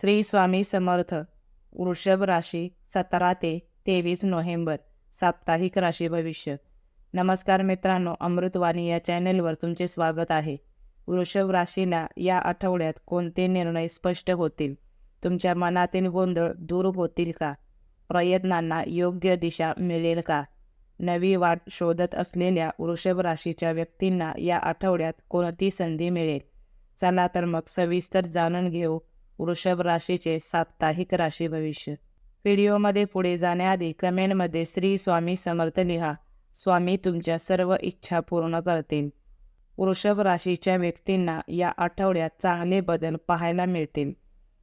श्री स्वामी समर्थ. वृषभ राशी सतरा ते तेवीस नोव्हेंबर. साप्ताहिक राशी भविष्य. नमस्कार मित्रांनो अमृतवाणी या चॅनेलवर तुमचे स्वागत आहे. वृषभ राशीला या आठवड्यात कोणते निर्णय स्पष्ट होतील? तुमच्या मनातील गोंधळ दूर होतील का? प्रयत्नांना योग्य दिशा मिळेल का? नवी वाट शोधत असलेल्या वृषभ राशीच्या व्यक्तींना या आठवड्यात कोणती संधी मिळेल? चला तर मग सविस्तर जाणून घेऊ. वृषभ राशीचे साप्ताहिक राशी भविष्य. व्हिडिओमध्ये पुढे जाण्याआधी कमेंटमध्ये श्री स्वामी समर्थ लिहा. स्वामी तुमच्या सर्व इच्छा पूर्ण करतील. वृषभ राशीच्या व्यक्तींना या आठवड्यात चांगले बदल पाहायला मिळतील.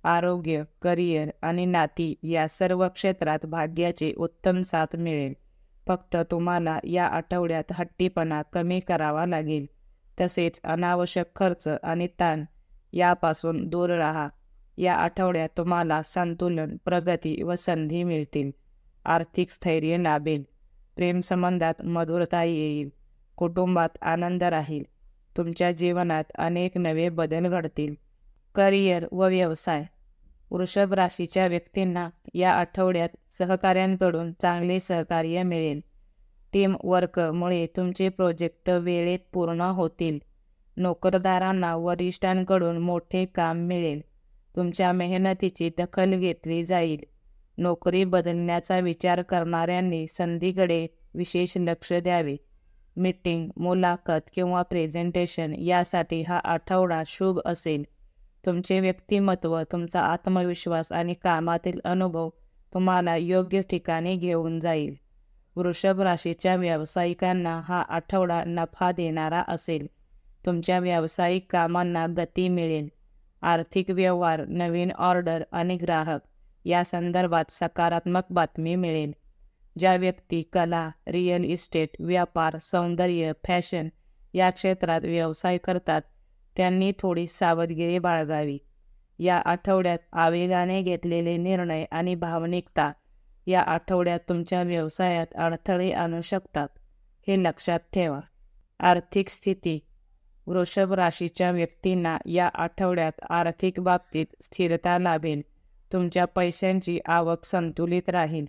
आरोग्य करिअर आणि नाती या सर्व क्षेत्रात भाग्याची उत्तम साथ मिळेल. फक्त तुम्हाला या आठवड्यात हट्टीपणा कमी करावा लागेल. तसेच अनावश्यक खर्च आणि ताण यापासून दूर राहा. या आठवड्यात तुम्हाला संतुलन प्रगती व संधी मिळतील. आर्थिक स्थैर्य लाभेल. प्रेमसंबंधात मधुरता येईल. कुटुंबात आनंद राहील. तुमच्या जीवनात अनेक नवे बदल घडतील. करिअर व व्यवसाय. वृषभ राशीच्या व्यक्तींना या आठवड्यात सहकाऱ्यांकडून चांगले सहकार्य मिळेल. टीम वर्कमुळे तुमचे प्रोजेक्ट वेळेत पूर्ण होतील. नोकरदारांना वरिष्ठांकडून मोठे काम मिळेल. तुमच्या मेहनतीची दखल घेतली जाईल. नोकरी बदलण्याचा विचार करणाऱ्यांनी संधीकडे विशेष लक्ष द्यावे. मीटिंग मुलाखत किंवा प्रेझेंटेशन यासाठी हा आठवडा शुभ असेल. तुमचे व्यक्तिमत्व तुमचा आत्मविश्वास आणि कामातील अनुभव तुम्हाला योग्य ठिकाणी घेऊन जाईल. वृषभ राशीच्या व्यावसायिकांना हा आठवडा नफा देणारा असेल. तुमच्या व्यावसायिक कामांना गती मिळेल. आर्थिक व्यवहार नवीन ऑर्डर आणि ग्राहक या संदर्भात सकारात्मक बातमी मिळेल. ज्या व्यक्ती कला रिअल इस्टेट व्यापार सौंदर्य फॅशन या क्षेत्रात व्यवसाय करतात त्यांनी थोडी सावधगिरी बाळगावी. या आठवड्यात आवेगाने घेतलेले निर्णय आणि भावनिकता या आठवड्यात तुमच्या व्यवसायात अडथळे आणू शकतात हे लक्षात ठेवा. आर्थिक स्थिती वृषभ राशीच्या व्यक्तींना या आठवड्यात आर्थिक बाबतीत स्थिरता लाभेल. तुमच्या पैशांची आवक संतुलित राहील.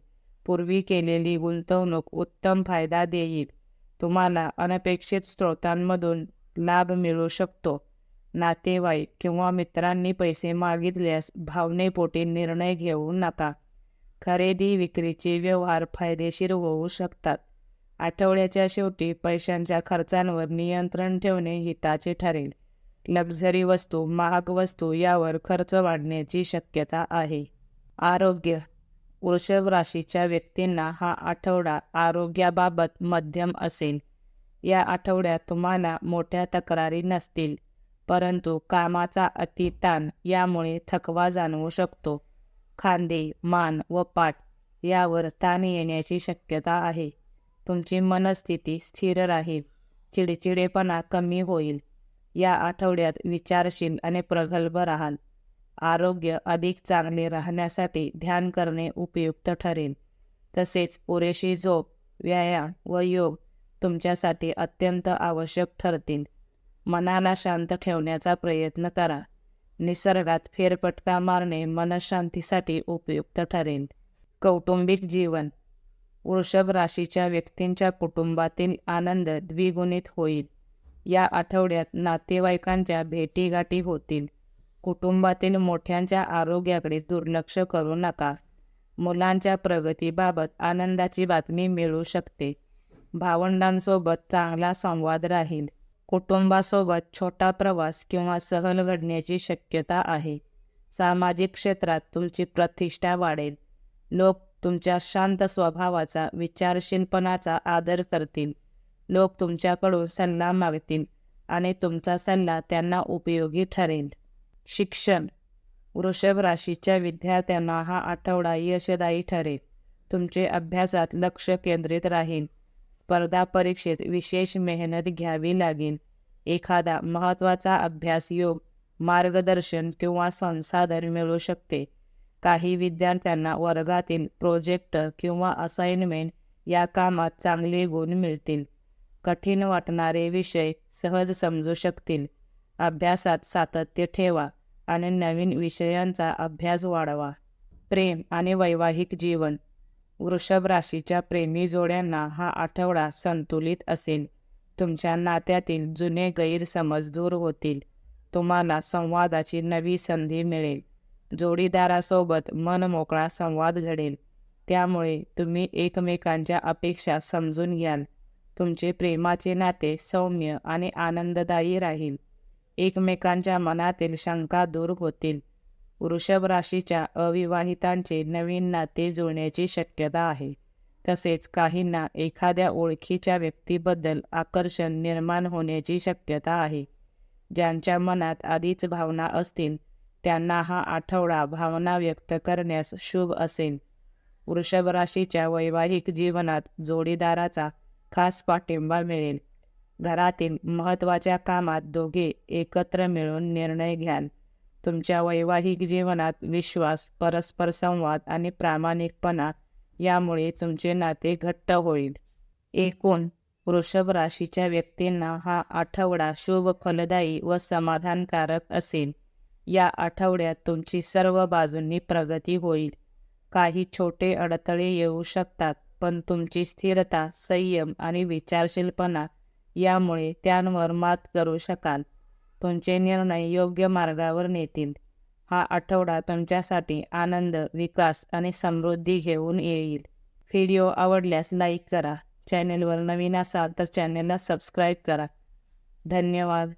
पूर्वी केलेली गुंतवणूक उत्तम फायदा देईल. तुम्हाला अनपेक्षित स्रोतांमधून लाभ मिळू शकतो. नातेवाईक किंवा मित्रांनी पैसे मागितल्यास भावनेपोटी निर्णय घेऊ नका. खरेदी विक्रीचे व्यवहार फायदेशीर होऊ शकतात. आठवड्याच्या शेवटी पैशांच्या खर्चांवर नियंत्रण ठेवणे हिताचे ठरेल. लक्झरी वस्तू महाग वस्तू यावर खर्च वाढण्याची शक्यता आहे. आरोग्य. वृषभ राशीच्या व्यक्तींना हा आठवडा आरोग्याबाबत मध्यम असेल. या आठवड्यात तुम्हाला मोठ्या तक्रारी नसतील परंतु कामाचा अतिताण यामुळे थकवा जाणवू शकतो. खांदे मान व पाठ यावर ताण येण्याची शक्यता आहे. तुमची मनस्थिती स्थिर राहील. चिडचिडेपणा कमी होईल. या आठवड्यात विचारशील आणि प्रगल्भ राहाल. आरोग्य अधिक चांगले राहण्यासाठी ध्यान करणे उपयुक्त ठरेल. तसेच पुरेशी झोप व्यायाम व योग तुमच्यासाठी अत्यंत आवश्यक ठरतील. मनाला शांत ठेवण्याचा प्रयत्न करा. निसर्गात फेरफटका मारणे मनशांतीसाठी उपयुक्त ठरेल. कौटुंबिक जीवन वृषभ राशीच्या व्यक्तींच्या कुटुंबातील आनंद द्विगुणित होईल. या आठवड्यात नातेवाईकांच्या भेटीगाठी होतील. कुटुंबातील मोठ्यांच्या आरोग्याकडे दुर्लक्ष करू नका. मुलांच्या प्रगतीबाबत आनंदाची बातमी मिळू शकते. भावंडांसोबत चांगला संवाद राहील. कुटुंबासोबत छोटा प्रवास किंवा सहल घडण्याची शक्यता आहे. सामाजिक क्षेत्रात तुमची प्रतिष्ठा वाढेल. लोक तुमच्या शांत स्वभावाचा विचारशीलपणाचा आदर करतील. लोक तुमच्याकडून सल्ला मागतील आणि तुमचा सल्ला त्यांना उपयोगी ठरेल. शिक्षण. वृषभ राशीच्या विद्यार्थ्यांना हा आठवडा यशदायी ठरेल. तुमचे अभ्यासात लक्ष केंद्रित राहील. स्पर्धा परीक्षेत विशेष मेहनत घ्यावी लागेल. एखादा महत्त्वाचा अभ्यास योग मार्गदर्शन किंवा संसाधन मिळू शकते. काही विद्यार्थ्यांना वर्गातील प्रोजेक्ट किंवा असाइनमेंट या कामात चांगले गुण मिळतील. कठीण वाटणारे विषय सहज समजू शकतील. अभ्यासात सातत्य ठेवा आणि नवीन विषयांचा अभ्यास वाढवा. प्रेम आणि वैवाहिक जीवन. वृषभ राशीच्या प्रेमी जोड्यांना हा आठवडा संतुलित असेल. तुमच्या नात्यातील जुने गैरसमज दूर होतील. तुम्हाला संवादाची नवी संधी मिळेल. जोडीदारासोबत मनमोकळा संवाद घडेल. त्यामुळे तुम्ही एकमेकांच्या अपेक्षा समजून घ्याल. तुमचे प्रेमाचे नाते सौम्य आणि आनंददायी राहील. एकमेकांच्या मनातील शंका दूर होतील. वृषभ राशीच्या अविवाहितांचे नवीन नाते जुळण्याची शक्यता आहे. तसेच काहींना एखाद्या ओळखीच्या व्यक्तीबद्दल आकर्षण निर्माण होण्याची शक्यता आहे. ज्यांच्या मनात आधीच भावना असतील त्यांना हा आठवडा भावना व्यक्त करण्यास शुभ असेल. वृषभ राशीच्या वैवाहिक जीवनात जोडीदाराचा खास पाठिंबा मिळेल. घरातील महत्त्वाच्या कामात दोघे एकत्र मिळून निर्णय घ्याल. तुमच्या वैवाहिक जीवनात विश्वास परस्पर संवाद आणि प्रामाणिकपणा यामुळे तुमचे नाते घट्ट होईल. एकूण वृषभ राशीच्या व्यक्तींना हा आठवडा शुभ फलदायी व समाधानकारक असेल. या आठवड्यात तुमची सर्व बाजूंनी प्रगती होईल. काही छोटे अडथळे येऊ शकतात पण तुमची स्थिरता संयम आणि विचारशीलपणा यामुळे त्यांवर मात करू शकाल. तुमचे निर्णय योग्य मार्गावर नेतील. हा आठवडा तुमच्यासाठी आनंद विकास आणि समृद्धी घेऊन येईल. व्हिडिओ आवडल्यास लाईक करा. चॅनेलवर नवीन असाल तर चॅनेलला सबस्क्राईब करा. धन्यवाद.